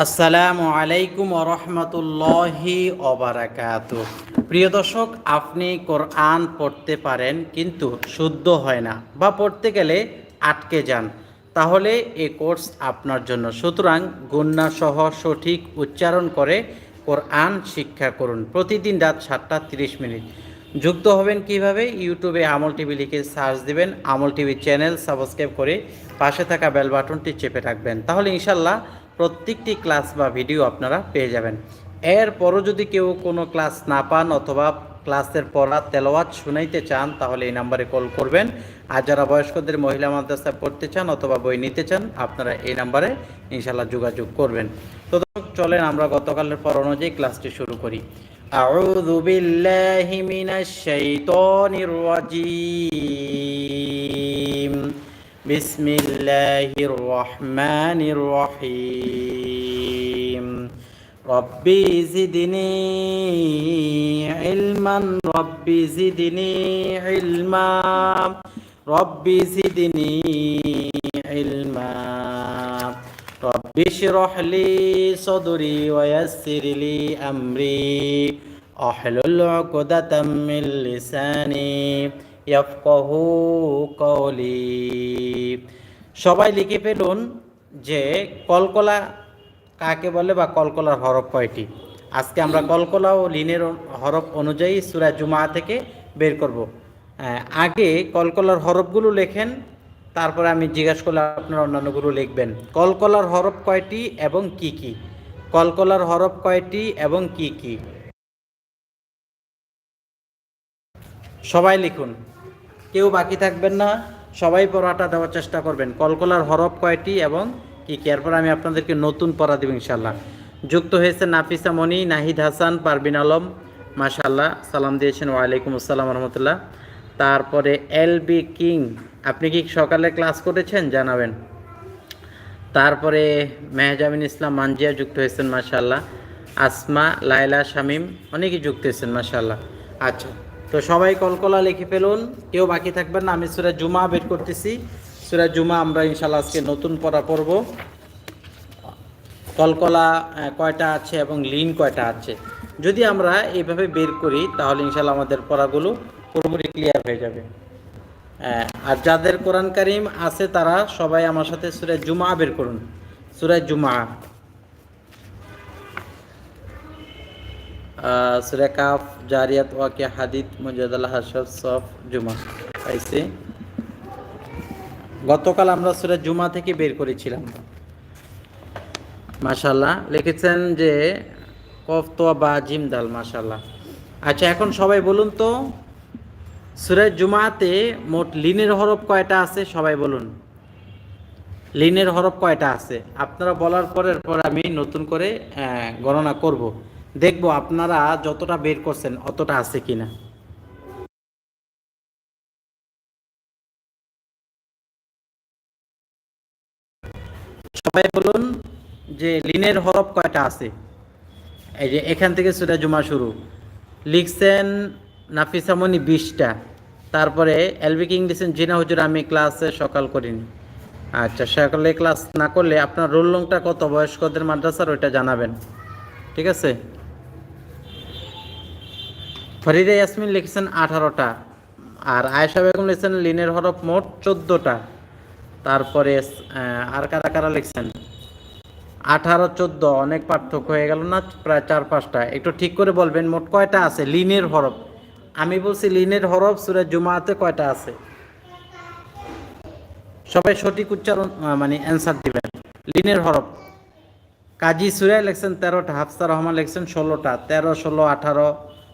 আসসালামু আলাইকুম রহমতুল্লাহি অবারাকাত প্রিয় দর্শক, আপনি কোরআন পড়তে পারেন কিন্তু শুদ্ধ হয় না বা পড়তে গেলে আটকে যান। তাহলে এই কোর্স আপনার জন্য। সুতরাং গুন্না সহ সঠিক উচ্চারণ করে কোরআন শিক্ষা করুন। প্রতিদিন রাত সাতটা তিরিশ মিনিট। যুক্ত হবেন কীভাবে? ইউটিউবে আমল টিভি লিখে সার্চ দিবেন। আমল টিভি চ্যানেল সাবস্ক্রাইব করে পাশে থাকা বেল বাটনটি চেপে রাখবেন। তাহলে ইনশাল্লাহ প্রত্যেকটি ক্লাস বা ভিডিও আপনারা পেয়ে যাবেন এরপরও যদি কেউ কোনো ক্লাস না পান অথবা ক্লাসের পড়া তেলাওয়াত শুনাইতে চান তাহলে এই নাম্বারে কল করবেন আর যারা বয়স্কদের মহিলা মাদ্রাসায় পড়তে চান অথবা বই নিতে চান আপনারা এই নাম্বারে ইনশাল্লাহ যোগাযোগ করবেন তো দর্শক, চলেন আমরা গতকালের পর অনুযায়ী ক্লাসটি শুরু করি أعوذ بالله من الشيطان الرجيم بسم الله الرحمن الرحيم. ربي زدني علما ربي زدني علما. ربي زدني علما. رب اشرح لي صدري ويسر لي أمري. أحلل عقدة من لساني. ইয়াফকহু সবাই লিখে ফেলুন যে কলকলা কাকে বলে বা কলকলার হরফ কয়টি। আজকে আমরা কলকলা ও লিনের হরফ অনুযায়ী সুরা জুমা থেকে বের করব। আগে কলকলার হরফগুলো লেখেন তারপরে আমি জিজ্ঞাসা করলে আপনারা অন্যান্যগুলো লিখবেন। কলকলার হরফ কয়টি এবং কি কি? কলকলার হরফ কয়টি এবং কি কি? সবাই লিখুন। কেউ বাকি থাকবেন না, সবাই পড়াটা দেওয়ার চেষ্টা করবেন। কলকলার হরফ কয়টি এবং কি কি? এরপর আমি আপনাদেরকে নতুন পড়া দেব ইনশাল্লাহ যুক্ত হয়েছে নাফিসা মনি, নাহিদ হাসান পারবিন আলম মাশাল্লাহ সালাম দিয়েছেন, ওয়ালাইকুম আসসালাম রহমতুল্লাহ। তারপরে এল বি কিং, আপনি কি সকালে ক্লাস করেছেন? জানাবেন। তারপরে মেহজামিন ইসলাম মানজিয়া যুক্ত হয়েছেন মাশাল্লাহ আসমা লাইলা শামিম, অনেকেই যুক্ত হয়েছেন মাশাল্লাহ আচ্ছা। তো সবাই কলকলা লিখে ফেলুন। কেউ বাকি থাকবেন না, আমি সুরা জুমা বের করতেছি। সুরা জুমা আমরা ইনশাল্লাহ আজকে নতুন পড়া পড়ব। কলকলা কয়টা আছে এবং লিন কয়টা আছে। যদি আমরা এইভাবে বের করি, তাহলে ইনশাল্লাহ আমাদের পড়াগুলো পুরোপুরি ক্লিয়ার হয়ে যাবে। আর যাদের কোরআন কারিম আছে তারা সবাই আমার সাথে সুরে জুমা বের করুন। সুরে জুমা। সুরে কাফ, জারিয়াত ওয়াকে হাদিদ মুজাদাল হাসব সফ, জুমা। পাইছি গতকাল আমরা সুরে জুমা থেকে বের করেছিলাম। মাশাল্লাহ লিখেছেন যে, কফ কফতোয়া বা জিমদাল মাশাল্লাহ আচ্ছা এখন সবাই বলুন তো, সুরে জুমাতে মোট লিনের হরফ কয়টা আছে? সবাই বলুন। লিনের হরফ কয়টা আছে? আপনারা বলার পরের পর আমি নতুন করে গণনা করব। দেখব আপনারা যতটা বের করছেন অতটা আছে কিনা। সবাই বলুন যে লিনের হরফ কয়টা আছে? এই যে এখান থেকে সুরা জুমা শুরু। লিখছেন নাফিসামনি বিশটা। তারপরে এলবি কিং দিচ্ছেন জিনা হুজুর আমি ক্লাসে সকাল করিনি। আচ্ছা সকালে ক্লাস না করলে আপনার রোল লংটা কত? বয়স্কদের মাদ্রাসার, ওইটা জানাবেন। ঠিক আছে? ফরিদা ইয়াসমিন লিখছেন আঠারোটা, আর আয়েশা বেগম লিখছেন লিনের হরফ মোট চোদ্দোটা। তারপরে আর কারা কারা লিখছেন? আঠারো, চোদ্দ, অনেক পার্থক্য হয়ে গেল না? প্রায় চার, পাঁচটা। একটু ঠিক করে বলবেন, মোট কয়টা আছে? লিনের হরফ। আমি বলছি লিনের হরফ, সুরে জুমাতে কয়টা আছে? সবাই সঠিক উচ্চারণ মানে অ্যান্সার দিবেন। লিনের হরফ। কাজী সুরে লেখছেন তেরোটা, হাফসা রহমান লেখছেন ষোলোটা, তেরো, ষোলো, আঠারো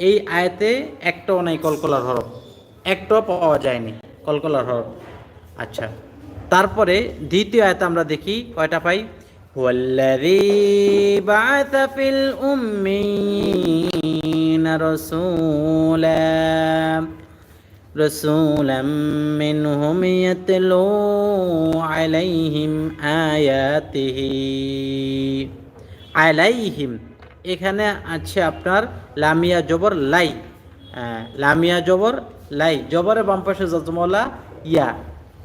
এই আয়াতে একটাও নাই কলকলার হরফ একটাও পাওয়া যায়নি কলকলার হরফ আচ্ছা তারপরে দ্বিতীয় আয়াত আমরা দেখি কয়টা পাই هو الذي بعث في الأمين رسولا رسولا منهم يتلو عليهم آياته عليهم এখানে আছে আপনার লামিয়া জবর লাই লামিয়া জবর লাই, জবরের বাম পাশে জজমলা, ইয়া।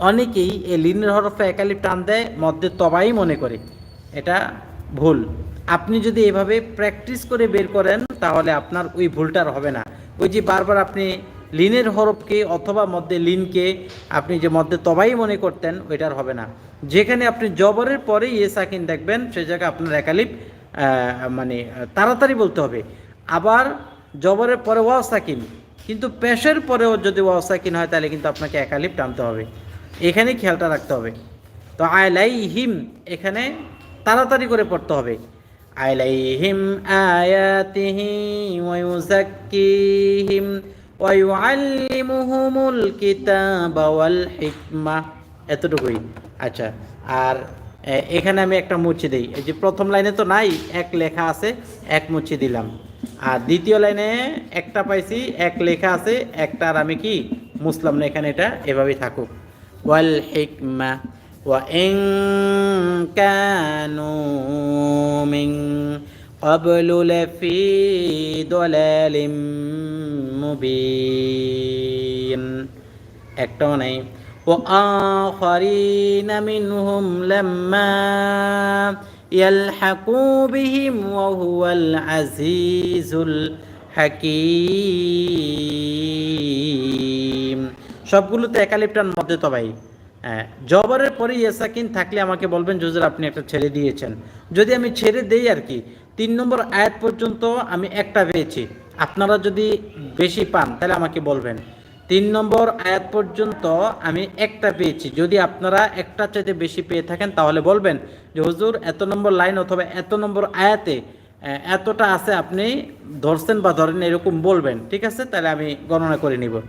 অনেকেই এই লিনের হরফে একালিপ টান দেয়, মধ্যে তবাই মনে করে। এটা ভুল। আপনি যদি এভাবে প্র্যাকটিস করে বের করেন, তাহলে আপনার ওই ভুলটা আর হবে না। ওই যে বারবার আপনি লিনের হরফকে অথবা মধ্যে লিনকে আপনি যে মধ্যে তবাই মনে করতেন ওইটার হবে না। যেখানে আপনি জবরের পরে ইয়ে সাকিন দেখবেন সেই জায়গায় আপনার একালিপ মানে তাড়াতাড়ি বলতে হবে। আবার জবরের পরে ওয়াও সাকিন, কিন্তু পেশের পরেও যদি ওয়াও সাকিন হয়, তাহলে কিন্তু আপনাকে একালিপ টানতে হবে। এখানে খেয়ালটা রাখতে হবে। তো আলাইহিম, এখানে তাড়াতাড়ি করে পড়তে হবে। আলাইহিম আয়াতিহি ওয়া ইউযাক্কিহিম ওয়া ইউআল্লিমুহুমুল কিতাবা ওয়াল হিকমা। এতটুকুই। আচ্ছা আর এখানে আমি একটা মুছে দিই এই যে প্রথম লাইনে তো নাই এক লেখা আছে এক মুছে দিলাম আর দ্বিতীয় লাইনে একটা পাইছি এক লেখা আছে একটা আর আমি কি মুসলাম না এখানে এটা এভাবেই থাকুক ওয়াল হিকমা وإن كانوا من قبل لفي ضلال مبين একটাও নাই وآخرين منهم لما يلحقوا بهم وهو العزيز الحكيم সবগুলোতে একালিপটার মধ্যে তো ভাই হ্যাঁ জবরের পরে ইয়াসাকিন থাকলে আমাকে বলবেন জুজুর আপনি একটা ছেড়ে দিয়েছেন যদি আমি ছেড়ে দেই আর কি তিন নম্বর আয়াত পর্যন্ত আমি একটা পেয়েছি আপনারা যদি বেশি পান তাহলে আমাকে বলবেন তিন নম্বর আয়াত পর্যন্ত আমি একটা পেয়েছি যদি আপনারা একটা চাইতে বেশি পেয়ে থাকেন তাহলে বলবেন যে হুজুর এত নম্বর লাইন অথবা এত নম্বর আয়াতে আহ, এতটা আছে আপনি ধরছেন বা ধরেন এরকম বলবেন ঠিক আছে তাহলে আমি গণনা করে নিব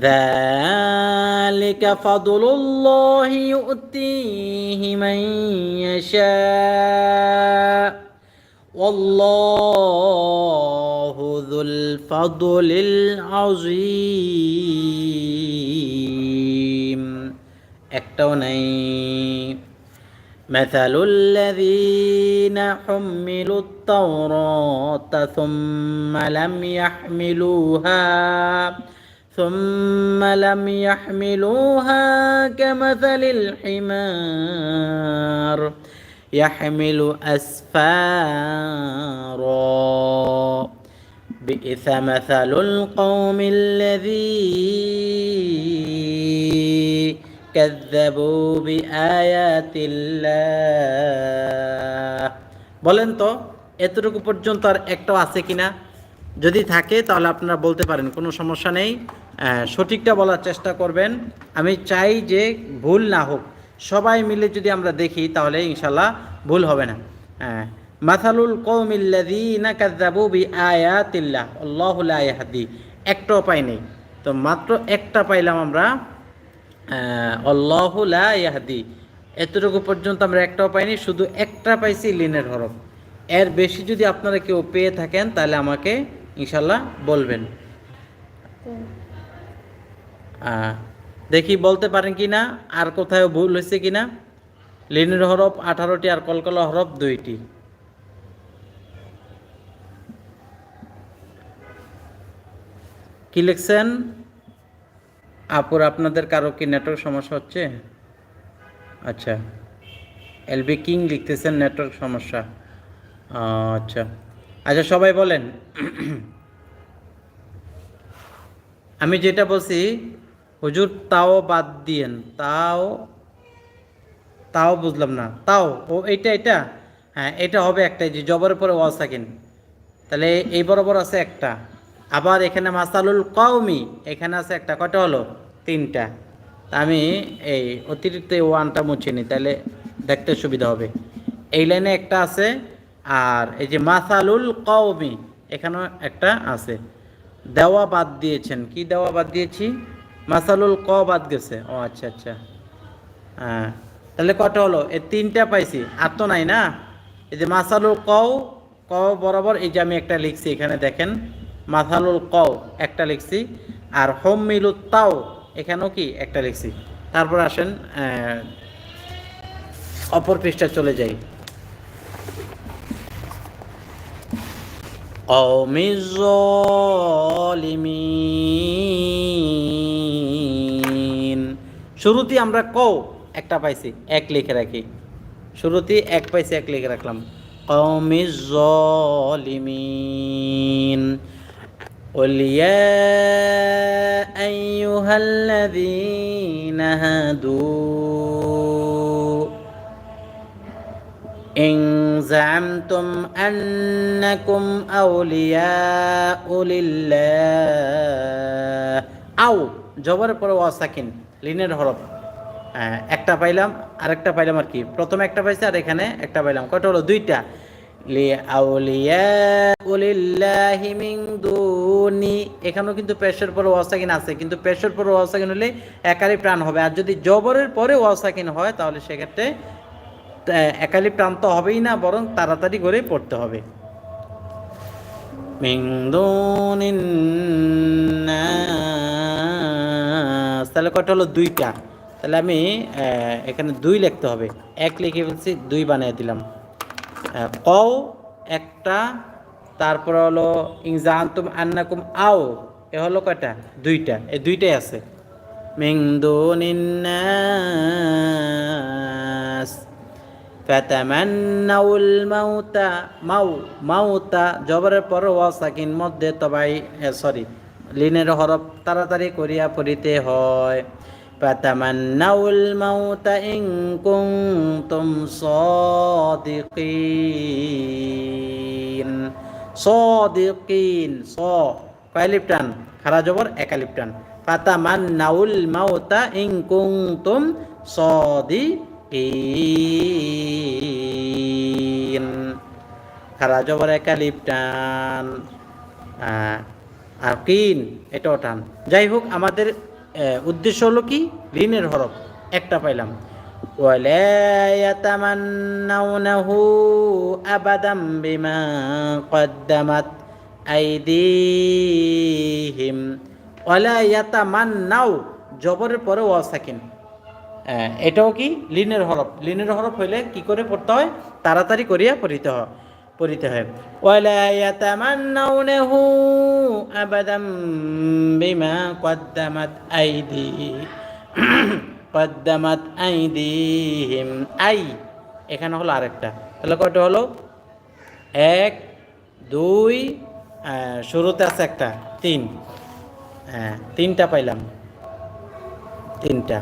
ذلك فضل الله يؤتيه من يشاء والله ذو الفضل العظيم একটাও নাই مثل الذين حملوا التوراة ثم لم يحملوها ثم لم يحملوها كمثل الحمار يحمل أسفارا بئس مثل القوم الذي كذبوا بآيات الله বলেন তো এতটুকু পর্যন্ত আর একটাও আছে কিনা যদি থাকে তাহলে আপনারা বলতে পারেন কোনো সমস্যা নেই আহ, সঠিকটা বলার চেষ্টা করবেন আমি চাই যে ভুল না হোক সবাই মিলে যদি আমরা দেখি তাহলে ইনশাল্লাহ ভুল হবে না হ্যাঁ মাথালুল কৌমিল্লাদিনা একটাও পাই নেই। তো মাত্র একটা পাইলাম আমরা আল্লাহু লা ইয়াহদি। এতটুকু পর্যন্ত আমরা একটাও পাইনি শুধু একটা পাইছি লিনের হরফ। এর বেশি যদি আপনারা কেউ পেয়ে থাকেন, তাহলে আমাকে ইনশাল্লাহ বলবেন। দেখি বলতে পারেন কি না আর কোথাও ভুল হয়েছে কি না লিনের হরফ আঠারোটি আর কলকলা হরফ দুইটি। কি লিখছেন? আপুর আপনাদের কারও কি নেটওয়ার্ক সমস্যা হচ্ছে? আচ্ছা। এলবি কিং লিখতেছেন নেটওয়ার্ক সমস্যা। আচ্ছা। আচ্ছা সবাই বলেন। আমি যেটা বলছি, হুজুর তাও বাদ দিয়েন। তাও তাও বুঝলাম না। তাও, ও এইটা এটা হ্যাঁ এটা হবে একটাই, যে জবরের পরে ওয়াজ থাকেন তাহলে এই বরাবর আছে একটা। আবার এখানে মাসালুল কওমি, এখানে আছে একটা কটা হলো? তিনটা। আমি এই অতিরিক্ত ওয়ানটা মুছে নিই তাহলে দেখতে সুবিধা হবে। এই লাইনে একটা আছে, আর এই যে মাসালুল কওমি, এখানেও একটা আছে। দেওয়া বাদ দিয়েছেন। কি দেওয়া বাদ দিয়েছি? মাসালুল ক বাদ গেছে। ও আচ্ছা আচ্ছা। হ্যাঁ। তাহলে কটা হলো? এই তিনটা পাইছি। আর তো নাই না? এই যে মাসালুল কও ক বরাবর, এই যে আমি একটা লিখছি এখানে, দেখেন। মাথালুল কও, একটা লিখছি। আর হোম মিলু তাও, এখানেও কি একটা লিখছি। তারপর আসেন অপর পৃষ্ঠা চলে যাই। শুরুতে আমরা কও একটা পাইছি, এক লিখে রাখি। শুরুতে এক পাইছি, এক লিখে রাখলাম। কৌমিজলিমিন قل يا أيها الذين هادوا إن زعمتم أنكم أولياء لله আও জবরের পরে ওয়াসাকিন লিনের হরফ হ্যাঁ, একটা পাইলাম আরেকটা পাইলাম আর কি প্রথমে একটা পাইছি আর এখানে একটা পাইলাম কয়টা হলো দুইটা এখানেও কিন্তু আছে, কিন্তু পরে একারই প্রাণ হবে। আর যদি জবরের পরে ওয়াসাকিন হয়, তাহলে সেক্ষেত্রে, তা- একালি প্রান্ত হবেই না, বরং তাড়াতাড়ি করে পড়তে হবে। তাহলে কটা হলো? দুইটা। তাহলে আমি এখানে দুই লিখতে হবে। এক লিখে ফেলছি, দুই বানিয়ে দিলাম। কও একটা, তারপর হলো ইংজান্তুম আন্নাকুম আও, এ হলো কয়টা? দুইটা। এই দুইটাই আছে। মিন দুনিন নাস ফাতামান্নাউল মাউতা, মাউ, মাউতা, জবরের পর ওয়া মধ্যে তবাই সরি, লিনের হরফ তাড়াতাড়ি করিয়া পড়িতে হয়। ফাতামান্নাউল মাউতা ইন কুনতুম সাদিকিন সাদিকিন স কয়লিপ টান খারা জবর একালিপ টান ফাতামান্নাউল মাউতা ইন কুনতুম সাদিকিন খারা জবর আর কিন? এটাও টান। যাই হোক, আমাদের উদ্দেশ্য হলো কি ঋণের হরফ একটা পাইলাম ولا يتمنونه أبدا بما قدمت أيديهم ولا يتمنوا জবরের পরে ওয়া সাকিন আহ, এটাও কি লিনের হরফ লিনের হরফ হইলে কি করে পড়তে হয় তাড়াতাড়ি করিয়া পড়িতে হয় পড়িতে হয়। আই, এখানে হলো আরেকটা। তাহলে কয়টা হলো? এক, দুই শুরুতে আছে একটা, তিন। হ্যাঁ তিনটা পাইলাম। তিনটা।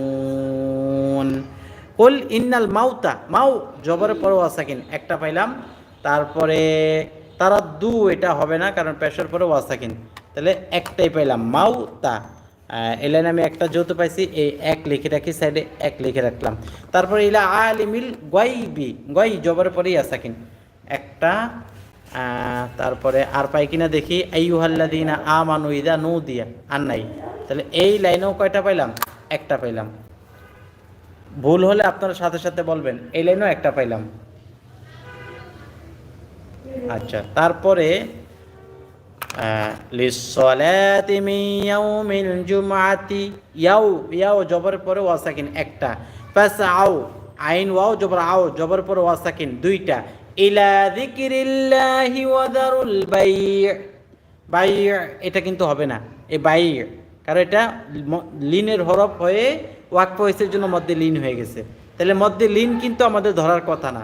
কুল ইন্নাল মাউতা, মাউ জবরের পরে ওয়াসাকিন, একটা পাইলাম, তারপরে তারা দু এটা হবে না, কারণ পেশের পরে ওয়াসাকিন। তাহলে একটাই পাইলাম, মাউতা। এলাইন আমি একটা যেহেতু পাইছি, এই এক লিখে রাখি, সাইডে এক লিখে রাখলাম। তারপরে ইলা আলিমিল গয়বি, গয় জবরের পরেই আসাকিন একটা তারপরে আর পাই কিনা দেখি আইয়ুহাল্লাদিনা আমানু ইদা নু দিয়া আর নাই। তাহলে এই লাইনেও কয়টা পাইলাম? একটা পাইলাম। ভুল হলে আপনারা সাথে সাথে বলবেন, এই লাইনও একটা পাইলাম। আচ্ছা তারপরে পরে ওয়াসাকিন একটা। ফাসআউ, আইন ওয়াও, জবর আও জবর পরে ওয়াসাকিন দুইটা। ওয়া বাই। বাই, এটা কিন্তু হবে না। এই বাই, কারণ এটা লিনের হরফ হয়ে ওয়াকফ হয়েছে জন্য মধ্যে লিন হয়ে গেছে। তাহলে মধ্যে লিন কিন্তু আমাদের ধরার কথা না।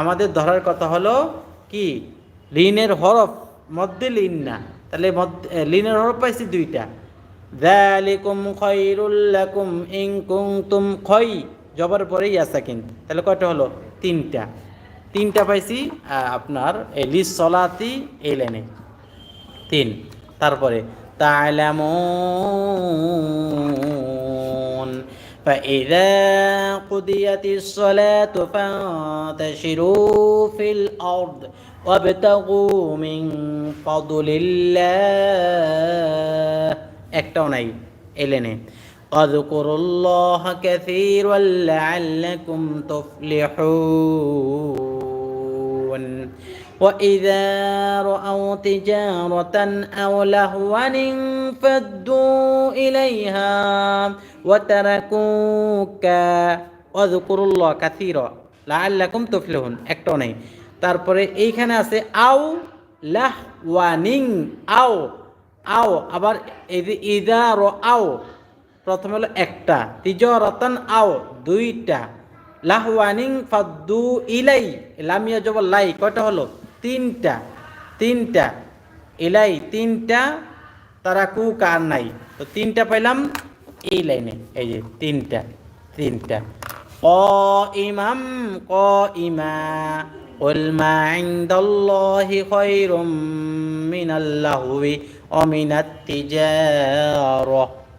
আমাদের ধরার কথা হলো কি? লিনের হরফ মধ্যে লিন না। তাহলে লিনের হরফ পাইছি দুইটা। যালিকুম খায়রুল লাকুম ইন কুনতুম খয় জবরের পরে ইয়াসাকিন তাহলে কয়টা হলো? তিনটা। তিনটা পাইছি আপনার এই লিস সলাতি এই লাইনে। তিন। তারপরে তালামুন فإذا قضيت الصلاة فانتشروا في الأرض وابتغوا من فضل الله একটাও নাই এলেনে واذكروا الله كثيرا لعلكم تفلحون وإذا رأوا تجارة أو لهوا انفدوا إليها وتركوك واذكروا الله كثيرا لعلكم تفلحون একটাও নেই তারপরে এইখানে আছে আও লাহ ওয়ানিং আও আও আবার এই যে ইদা র আও প্রথমে হলো একটা তিজরতন আও দুইটা লাহওয়ানিং ফাদ্দু ইলাই লামিয়া জব লাই কয়টা হলো তিনটা তিনটা এলাই তিনটা তারা কু কার নাই? তো তিনটা পাইলাম এই লাইনে, এই যে তিনটা তিনটা। ক ইমাম ক ইমা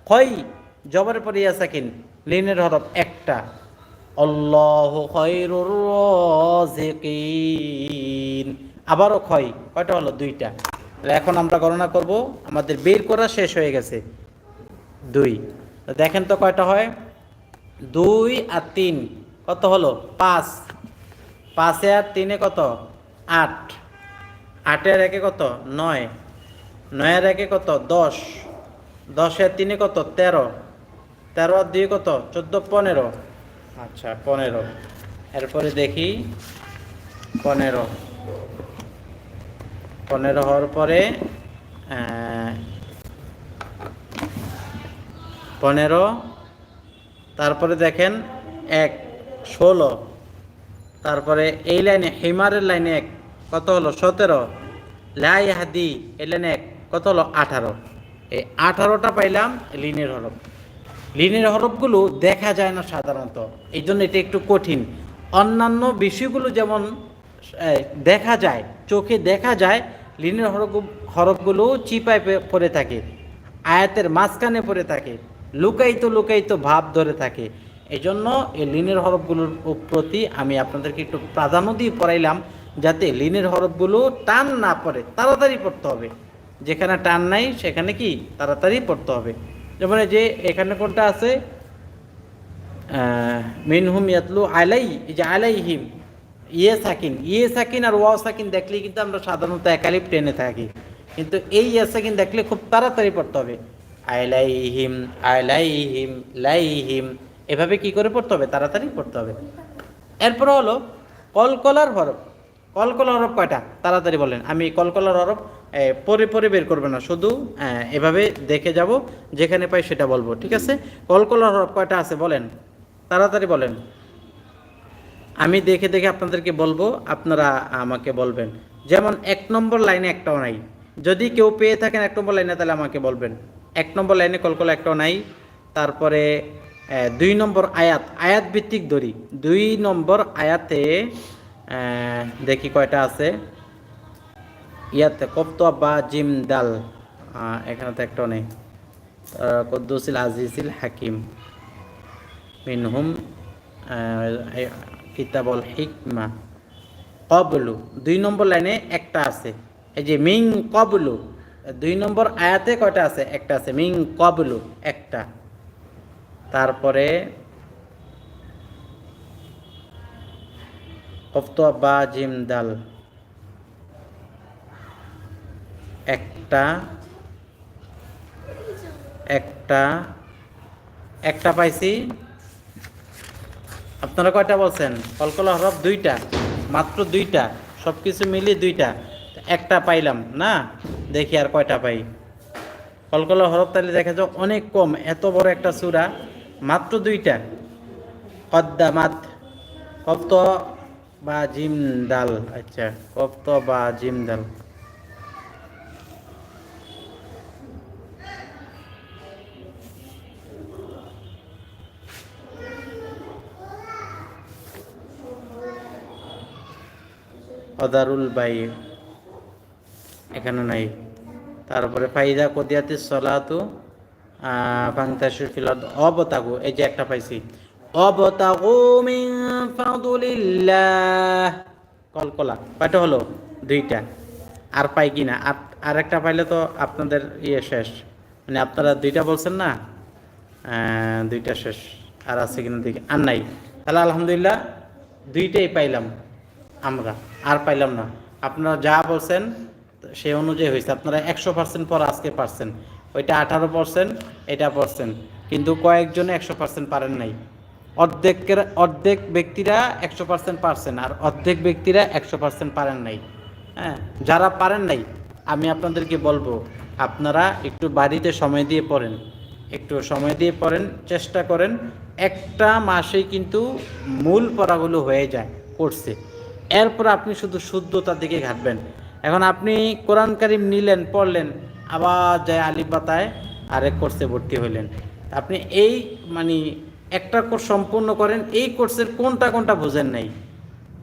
খই, জবর পরে সাকিন লিনের হরফ একটা। আল্লাহু আবারও খয় কয়টা হলো দুইটা। এখন আমরা গণনা করব, আমাদের বের করা শেষ হয়ে গেছে। দুই। দেখেন তো কয়টা হয়? দুই আর তিন। কত হলো? পাঁচ। পাঁচে আর তিনে কত? আট। আটের একে কত? নয়। নয়ের একে কত? দশ। দশের তিনে কত? তেরো। তেরো আর দুই কত? চোদ্দ, পনেরো। আচ্ছা পনেরো। এরপরে দেখি, পনেরো। পনেরো হওয়ার পরে পনেরো, তারপরে দেখেন এক, ষোলো, তারপরে এই লাইনে, হিমারের লাইনে এক, কত হলো? সতেরো। লাই হাদি এই লাইনে এক, কত হলো? আঠারো। এই আঠারোটা পাইলাম লিনের হরফ। লিনের হরফগুলো দেখা যায় না সাধারণত। এই জন্য এটা একটু কঠিন। অন্যান্য বিষয়গুলো যেমন দেখা যায়, চোখে দেখা যায় লিনের হরফ হরফগুলো চিপায় পড়ে থাকে, আয়াতের মাঝখানে পড়ে থাকে, লুকায়িত লুকায়িত ভাব ধরে থাকে। এই জন্য এই লিনের হরফগুলোর প্রতি আমি আপনাদেরকে একটু প্রাধান্য দিয়ে পড়াইলাম, যাতে লিনের হরফগুলো টান না পড়ে, তাড়াতাড়ি পড়তে হবে। যেখানে টান নাই, সেখানে কি? তাড়াতাড়ি পড়তে হবে। যেমন যে এখানে কোনটা আছে? মিনহুম ইয়াতলু আলাই যে আলাইহিম ইয়ে সাকিন ইয়ে সাকিন আর ওয়াও সাকিন দেখলে কিন্তু আমরা সাধারণত একালিপ টেনে থাকি। কিন্তু এই ইয়ে সাকিন দেখলে খুব তাড়াতাড়ি পড়তে হবে। আই লাই হিম আই লাই আইলাইহিম আইলাইহিম লাইহিম, এভাবে কি করে পড়তে হবে? তাড়াতাড়ি পড়তে হবে। এরপর হলো কলকলার হরফ। কলকলার হরফ কয়টা? তাড়াতাড়ি বলেন। আমি কলকলার হরফ পরে পরে বের করবে না। শুধু এভাবে দেখে যাব, যেখানে পাই সেটা বলব, ঠিক আছে? কলকলার হরফ কয়টা আছে বলেন? তাড়াতাড়ি বলেন। আমি দেখে দেখে আপনাদেরকে বলব, আপনারা আমাকে বলবেন। যেমন এক নম্বর লাইনে একটাও নাই। যদি কেউ পেয়ে থাকেন এক নম্বর লাইনে, তাহলে আমাকে বলবেন। এক নম্বর লাইনে কলকলা একটাও নাই। তারপরে দুই নম্বর আয়াত আয়াত ভিত্তিক ধরি দুই নম্বর আয়াতে দেখি কয়টা আছে। ইয়াতে কপ্ত বা জিম দাল। এখানে তো একটাও নেই। কদ্দুসিল আজিজিল হাকিম। মিনহুম কিতাবল হিকমা। কবলু, দুই নম্বর লাইনে একটা আছে। এই যে মিং কবলু, দুই নম্বর আয়াতে কয়টা আছে? একটা আছে মিং কবলু, একটা। তারপরে কফত বা জিম একটা একটা একটা পাইছি। আপনারা কয়টা বলছেন? কলকলা হরফ দুইটা, মাত্র দুইটা সব কিছু মিলিয়ে দুইটা। একটা পাইলাম, না? দেখি আর কয়টা পাই। কলকলা হরফ তাহলে দেখা যাক, অনেক কম, এত বড় একটা সুরা, মাত্র দুইটা। কদ্দামাত, কপ্ত বা জিম ডাল আচ্ছা কপ্ত বা জিম ডাল অদারুল বাই, এখানে নাই। তারপরে ফাইদা কদিয়াতে সলাতু ফাংতাসুর ফিলাদ, অবতাগু, এই যে একটা পাইছি। অবতাগু মিন ফাদুলিল্লাহ। কলকলা পাইটা হলো দুইটা। আর পাই কি না? আর একটা পাইলে তো আপনাদের ইয়ে শেষ। মানে আপনারা দুইটা বলছেন না? দুইটা শেষ। আর আছে কিনা দেখি। আর নাই। তাহলে আলহামদুলিল্লাহ, দুইটাই পাইলাম আমরা। আর পাইলাম না। আপনারা যা বলছেন, সে অনুযায়ী হয়েছে। আপনারা একশো পার্সেন্ট পর আজকে পারছেন। ওইটা আঠারো পার্সেন্ট এটা পার্সেন্ট কিন্তু কয়েকজনে একশো পার্সেন্ট পারেন নাই। অর্ধেকের, অর্ধেক ব্যক্তিরা একশো পার্সেন্ট পারছেন আর অর্ধেক ব্যক্তিরা একশো পার্সেন্ট পারেন নাই। হ্যাঁ যারা পারেন নাই, আমি আপনাদেরকে বলব, আপনারা একটু বাড়িতে সময় দিয়ে পড়েন। একটু সময় দিয়ে পড়েন, চেষ্টা করেন। একটা মাসেই কিন্তু মূল পড়াগুলো হয়ে যায় করছে এরপর আপনি শুধু শুদ্ধতার দিকে ঘাটবেন। এখন আপনি কোরআন কারিম নিলেন, পড়লেন, আবার যায় আলিফ বাতায় আরেক কোর্সে ভর্তি হইলেন। আপনি এই মানে একটা কোর্স সম্পূর্ণ করেন, এই কোর্সের কোনটা কোনটা বোঝেন নাই।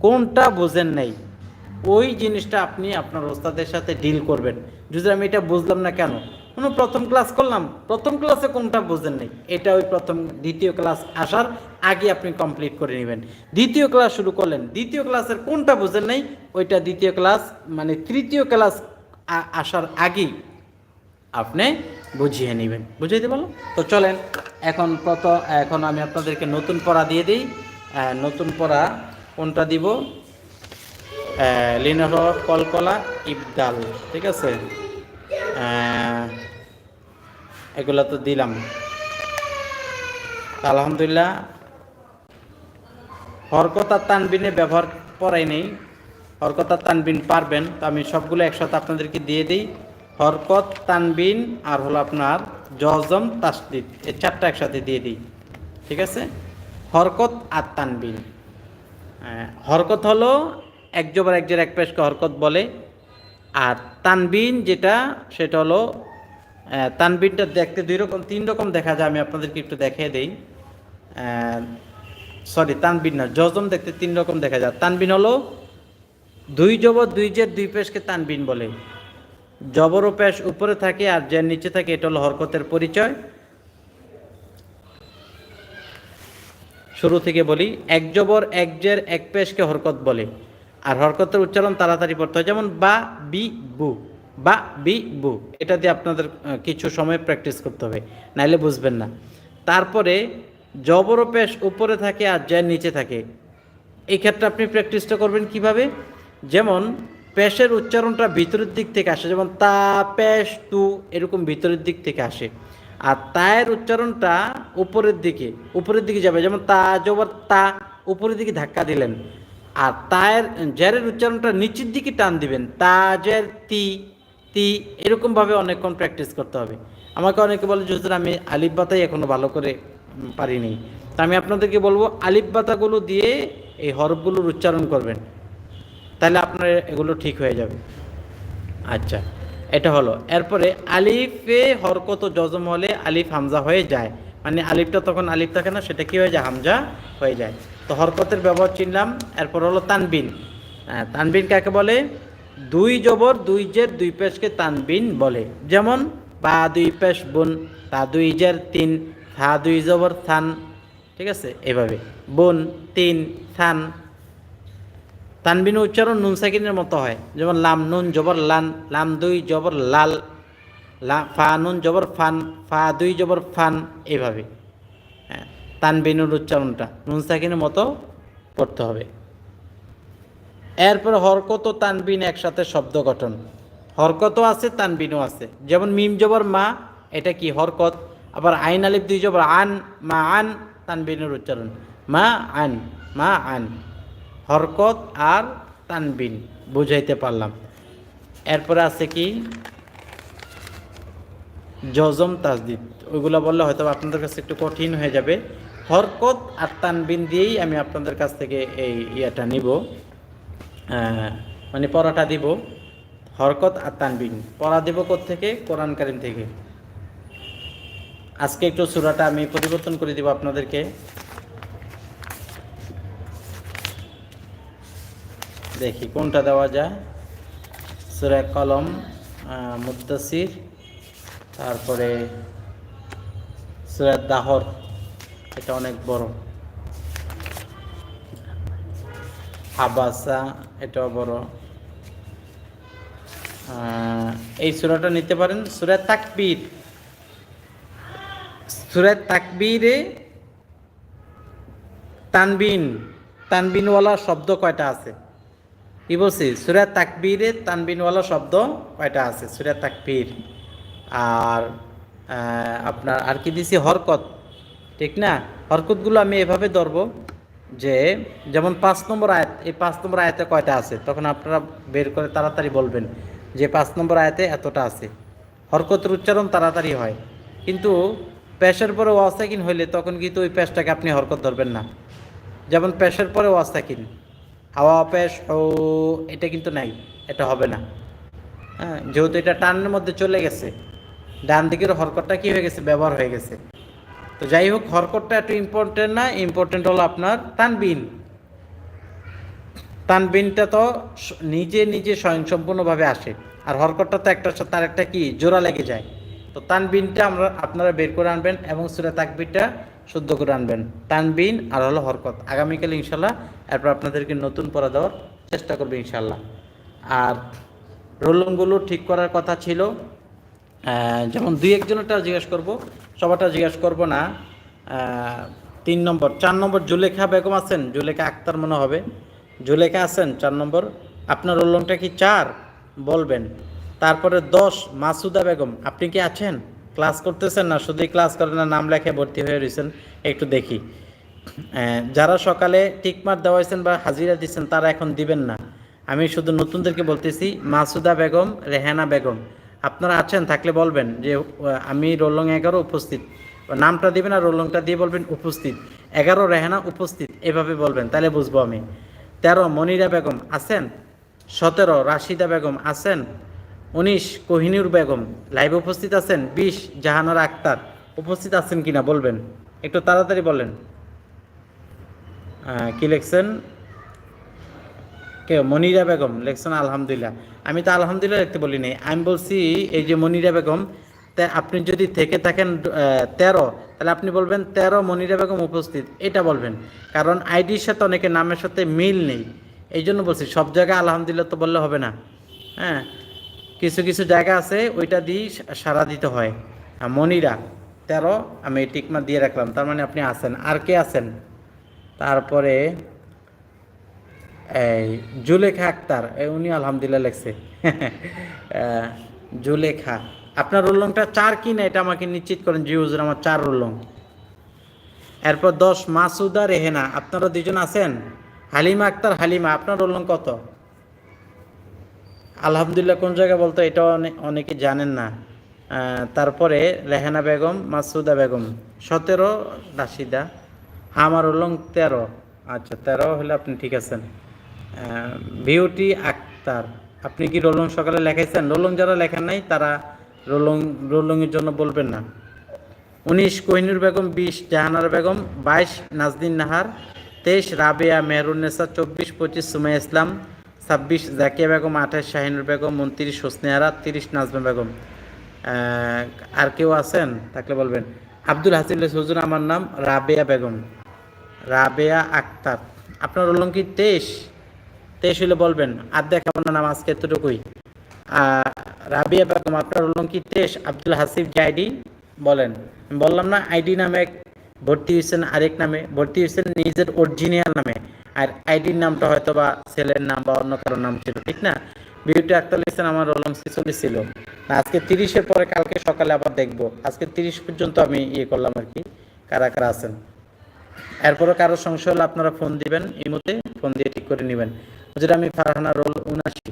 কোনটা বোঝেন নাই? ওই জিনিসটা আপনি আপনার ওস্তাদের সাথে ডিল করবেন। যদি আমি এটা বুঝলাম না কেন? কোনো প্রথম ক্লাস করলাম। প্রথম ক্লাসে কোনটা বুঝেন নাই? এটা ওই প্রথম দ্বিতীয় ক্লাস আসার আগে আপনি কমপ্লিট করে নেবেন। দ্বিতীয় ক্লাস শুরু করলেন। দ্বিতীয় ক্লাসের কোনটা বুঝেন নাই? ওইটা দ্বিতীয় ক্লাস মানে তৃতীয় ক্লাস আসার আগেই আপনি বুঝিয়ে নেবেন। বুঝাইতে পারল তো চলেন, এখন কত এখন আমি আপনাদেরকে নতুন পড়া দিয়ে দিই। নতুন পড়া কোনটা দিব? লিনোভো কলকলা ইবদাল, ঠিক আছে? এগুলো তো দিলাম। আলহামদুলিল্লাহ হরকত আর তানবিনে ব্যবহার পড়াই নেই। হরকত আর তানবিন পারবেন তো আমি সবগুলো একসাথে আপনাদেরকে দিয়ে দিই। হরকত তানবিন আর হলো আপনার জজম তাসদিদ এই চারটা একসাথে দিয়ে দিই। ঠিক আছে? হরকত আর তানবিন। আহ, হরকত হলো এক জবর এক এক পেশকে হরকত বলে। আর তানবিন যেটা সেটা হলো তানবিনটা দেখতে দুই রকম, তিন রকম দেখা যায়, আমি আপনাদেরকে একটু দেখিয়ে দিই। সরি তানবিন না জজম দেখতে তিন রকম দেখা যায়। তানবিন হলো দুই জবর, দুই জের, দুই পেশকে তানবিন বলে। জবর ও পেশ উপরে থাকে আর জের নিচে থাকে, এটা হলো হরকতের পরিচয়। শুরু থেকে বলি, এক জবর, এক জের, এক পেশকে হরকত বলে। আর হরকতের উচ্চারণ তাড়াতাড়ি পড়তে হয়, যেমন বা, বি, বু। বা বি বু। এটা দিয়ে আপনাদের কিছু সময় প্র্যাকটিস করতে হবে, নাইলে বুঝবেন না। তারপরে জবর পেশ উপরে থাকে আর জের নিচে থাকে। এই ক্ষেত্রে আপনি প্র্যাকটিসটা করবেন কীভাবে? যেমন পেশের উচ্চারণটা ভিতরের দিক থেকে আসে, যেমন তা, পেশ, তু, এরকম ভিতরের দিক থেকে আসে। আর তায়ের উচ্চারণটা উপরের দিকে উপরের দিকে যাবে, যেমন তা, জবর, তা, উপরের দিকে ধাক্কা দিলেন। আর তায়ের জেরের উচ্চারণটা নিচের দিকে টান দিবেন, তা জের তি তি এরকমভাবে অনেকক্ষণ প্র্যাকটিস করতে হবে। আমাকে অনেকে বলে যে হুজুর আমি আলিফ বাতাই এখনও ভালো করে পারিনি। তা আমি আপনাদেরকে বলব আলিফ বাতাগুলো দিয়ে এই হরফগুলোর উচ্চারণ করবেন। তাহলে আপনার এগুলো ঠিক হয়ে যাবে। আচ্ছা এটা হলো। এরপরে আলিফে হরকত জজম হলে আলিফ হামজা হয়ে যায়। মানে আলিফটা তখন আলিফ থাকে না সেটা কি হয়ে যায়? হামজা হয়ে যায়। তো হরকতের ব্যবহার চিনলাম। এরপর হলো তানবিন। হ্যাঁ, তানবিন কাকে বলে? দুই জবর, দুই জের, দুই পেশকে তানবিন বলে। যেমন বা দুই পেশ বোন, তা দুই জের, তিন, থা দুই জবর, থান। ঠিক আছে? এভাবে। বুন, তিন, থান। তানবিন উচ্চারণ নুন সাকিনের মতো হয়। যেমন, লাম নুন জবর লান, লাম দুই জবর লাল, লা, ফা নুন জবর ফান, ফা দুই জবর ফান এইভাবে হ্যাঁ তানবিনুর উচ্চারণটা নুন সাকিনের মতো করতে হবে। এরপর হরকত ও তানবিন একসাথে শব্দ গঠন। হরকতও আছে তানবিনও আছে। যেমন মিম জবর মা, এটা কি হরকত? আবার আইন আলিফ দুই জবর, আন, মা আন, তানবিনের উচ্চারণ। মা আন মা আন। হরকত আর তানবিন, বুঝাইতে পারলাম। এরপরে আছে কি? জজম তাজদিদ। ওইগুলো বললে হয়তো আপনাদের কাছে একটু কঠিন হয়ে যাবে। হরকত আর তানবিন দিয়েই আমি আপনাদের কাছ থেকে এই ইয়েটা নিব। মানে পড়াটা দিব। হরকত আর তানবিন। পড়া দিব থেকে কোরআন কারিম থেকে। আজকে একটু সুরাটা আমি পরিবর্তন করে দিব আপনাদেরকে। দেখি কোনটা দেওয়া যায়? সুরা কলম আহ, মুদ্দাসির তারপরে সুরা দাহর। এটা অনেক বড়। আবাসা এটাও বড়। এই সুরাটা নিতে পারেন। সুরা তাকবীর। সুরা তাকবীরে তানবিন। তানবিনওয়ালা শব্দ কয়টা আছে? কি বলছি? সুরা তাকবীরে তানবিনওয়ালা শব্দ কয়টা আছে? সুরা তাকবীর। আর আপনার আর কি দিছি? হরকত। ঠিক না? হরকতগুলো আমি এভাবে ধরবো। যে যেমন পাঁচ নম্বর আয়াত, এই পাঁচ নম্বর আয়াতে কয়টা আছে? তখন আপনারা বের করে তাড়াতাড়ি বলবেন যে পাঁচ নম্বর আয়াতে এতটা আছে। হরকতের উচ্চারণ তাড়াতাড়ি হয়। কিন্তু পেশের পরে ওয়াস্তাকিন হইলে তখন কিন্তু ওই পেশটাকে আপনি হরকত ধরবেন না। যেমন পেশের পরে ওয়াস্তাকিন হাওয়া পেশ ও এটা কিন্তু নাই, এটা হবে না। হ্যাঁ যেহেতু এটা টানের মধ্যে চলে গেছে, ডান দিকের হরকতটা কি হয়ে গেছে? ব্যবহার হয়ে গেছে। তো যাই হোক, হরকতটা একটু ইম্পর্টেন্ট না ইম্পর্টেন্ট হলো আপনার তানবিন। তানবিনটা তো নিজে নিজে স্বয়ংসম্পূর্ণভাবে আসে। আর হরকতটা তো একটা তার একটা কি, জোড়া লেগে যায়। তো তানবিনটা আমরা, আপনারা বের করে আনবেন এবং সুরা তাকবিরটা শুদ্ধ করে আনবেন। তানবিন আর হলো হরকত। আগামীকাল ইনশাল্লাহ এরপর আপনাদেরকে নতুন পড়া দেওয়ার চেষ্টা করবে ইনশাল্লাহ আর রোলংগুলো ঠিক করার কথা ছিল। যেমন দুই একজনেরটা জিজ্ঞেস করব সবারটা জিজ্ঞেস করব না। তিন নম্বর, চার নম্বর জুলেখা বেগম আছেন? জুলেখা আক্তার মনে হবে। জুলেখা আছেন? চার নম্বর। আপনার রোলংটা কি চার? বলবেন। তারপরে দশ, মাসুদা বেগম, আপনি কি আছেন? ক্লাস করতেছেন না? শুধুই ক্লাস করেন না, নাম লেখে ভর্তি হয়ে রয়েছেন। একটু দেখি। যারা সকালে টিকমার দেওয়াইছেন বা হাজিরা দিচ্ছেন তারা এখন দিবেন না। আমি শুধু নতুনদেরকে বলতেছি, মাসুদা বেগম, রেহানা বেগম। আপনারা আছেন, থাকলে বলবেন যে আমি রোলং এগারো উপস্থিত। নামটা দিবেন আর রোলংটা দিয়ে বলবেন উপস্থিত। এগারো রেহানা উপস্থিত, এভাবে বলবেন, তাহলে বুঝব আমি। তেরো, মনিরা বেগম আছেন। সতেরো, রাশিদা বেগম আছেন। উনিশ, কোহিনুর বেগম লাইভ উপস্থিত আছেন। বিশ, জাহানারা আক্তার উপস্থিত আছেন কিনা বলবেন। একটু তাড়াতাড়ি বলেন। কি লিখছেন? কে, মনিরা বেগম লেখছেন, আলহামদুলিল্লাহ। আমি তো আলহামদুলিল্লাহ লিখতে বলি নাই আমি বলছি, এই যে মনিরা বেগম আপনি যদি থেকে থাকেন তেরো, তাহলে আপনি বলবেন তেরো মনিরা বেগম উপস্থিত। এটা বলবেন। কারণ আইডির সাথে অনেকে নামের সাথে মিল নেই। এই জন্য বলছি, সব জায়গায় আলহামদুলিল্লাহ তো বললে হবে না। হ্যাঁ কিছু কিছু জায়গা আছে, ওইটা দিয়েই সারা দিতে হয়। মনিরা, তেরো, আমি টিকমা দিয়ে রাখলাম। তার মানে আপনি আছেন। আর কে আছেন? তারপরে এই জুলেখা আক্তার উনি আলহামদুলিল্লাহ লেখছে। জুলেখা আপনার রোলংটা চার কি না? এটা আমাকে নিশ্চিত করেন জি হুজুর আমার চার রোলং এরপর দশ, মাসুদা, রেহেনা, আপনারা দুজন আছেন? হালিমা আক্তার, হালিমা, আপনার রোলং কত? আলহামদুলিল্লাহ, কোন জায়গায় বলতো এটা অনেকে জানেন না। তারপরে রেহানা বেগম, মাসুদা বেগম, সতেরো, রাশিদা। আমার উলং তেরো। আচ্ছা তেরো হলে আপনি ঠিক আছেন। বিউটি আক্তার। আপনি কি রোলং সকালে লেখাইছেন? রোলং যারা লেখেন নাই, তারা রোলং, রোলংয়ের জন্য বলবেন না। উনিশ কোহিনুর বেগম, বিশ জাহানার বেগম, বাইশ নাজদিন নাহার, তেইশ রাবেয়া মেহরুন্নেসা, চব্বিশ পঁচিশ সুমাই ইসলাম, ছাব্বিশ জাকিয়া বেগম, আঠাশ শাহিনুর বেগম, উনত্রিশ হোসনেহারা তিরিশ নাজমা বেগম। আর কেউ আছেন? থাকলে বলবেন। আব্দুল হাসিল হুজুর, আমার নাম রাবেয়া বেগম। রাবেয়া আক্তার। আপনার রোলং কি তেইশ? তেইশ হলে বলবেন আর দেখাবো না এতটুকুই আহ, রাবিয়া বেগম আপনার রোলং কি তেইশ আব্দুল হাসিফ যে আইডি বলেন বললাম না আইডি নামে এক ভর্তি হয়েছেন আরেক নামে ভর্তি হয়েছেন নিজের অরিজিনাল নামে। আর আইডির নামটা হয়তো বা ছেলের নাম বা অন্য কারোর নাম ছিল ঠিক না? আক্তার লিখছেন আমার রোলং ছিচল্লিশ ছিল। আজকে তিরিশের পরে কালকে সকালে আবার দেখব। আজকে তিরিশ পর্যন্ত আমি ইয়ে করলাম আর কি কারা কারা আছেন। এরপরও কারও সংশয় হলে আপনারা ফোন দিবেন এই মুহূর্তে ফোন দিয়ে ঠিক করে নেবেন। যেটা আমি ফারহানা রোল উনাশি।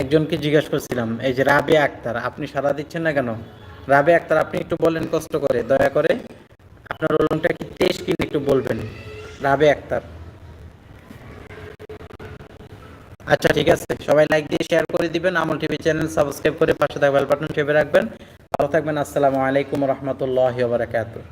একজনকে জিজ্ঞাসা করছিলাম, এই যে রাবে আক্তার, আপনি সারা দিচ্ছেন না কেন? রাবে আক্তার, আপনি একটু বলেন, কষ্ট করে, দয়া করে। আপনার রোলংটা কি তেইশ কিনে একটু বলবেন? রাবে আক্তার। আচ্ছা ঠিক আছে। সবাই লাইক দিয়ে শেয়ার করে দিবেন। আমল টিভি চ্যানেল সাবস্ক্রাইব করে পাশে থাকবেন বাটন চেপে রাখবেন। ভালো থাকবেন। আসসালামু আলাইকুম রহমতুল্লাহ বারাকাতুহ।